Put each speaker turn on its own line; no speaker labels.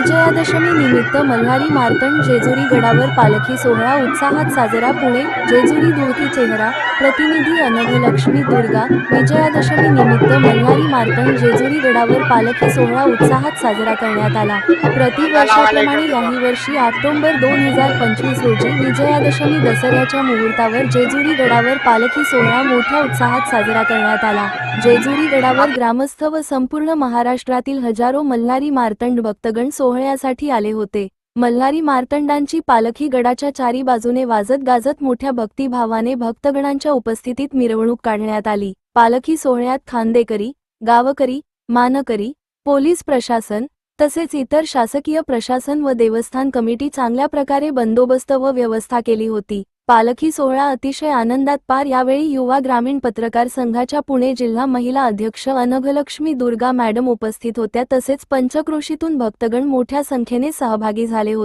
विजयादशमी निमित्त मल्हारी मार्तंड जेजुरी गडावर पालखी सोहळा उत्साहात साजरा. पुणे जेजुरी दुर्गी चेहरा प्रतिनिधी अनघलक्ष्मी दुर्गा विजयादशमी निमित्त मल्हारी मार्तंड जेजुरी गडावर पालखी सोहळा उत्साहात साजरा करण्यात आला. प्रतिवर्षाप्रमाणे याही वर्षी ऑक्टोबर दोन हजार पंचवीस रोजी विजयादशमी दसऱ्याच्या मुहूर्तावर जेजुरी गडावर पालखी सोहळा मोठ्या उत्साहात साजरा करण्यात आला. जेजुरी गडावर ग्रामस्थ व संपूर्ण महाराष्ट्रातील हजारो मल्हारी मार्तंड भक्तगण सोहळ्यासाठी आले होते. मल्हारी मार्तंडांची पालखी गडाच्या चारी बाजूने वाजत गाजत मोठ्या भक्तिभावाने भक्तगणांच्या उपस्थितीत मिरवणूक काढण्यात आली. पालखी सोहळ्यात खांदेकरी गावकरी मानकरी पोलीस प्रशासन तसेच इतर शासकीय प्रशासन व देवस्थान कमिटी चांगल्या प्रकारे बंदोबस्त व व्यवस्था केली होती. पालखी सोहळा अतिशय आनंदात पार. यावेळी युवा ग्रामीण पत्रकार संघाच्या पुणे जिल्हा महिला अध्यक्ष अनघलक्ष्मी दुर्गा मॅडम उपस्थित होत्या. तसेच पंचक्रोशीतून भक्तगण मोठ्या संख्येने सहभागी झाले होते.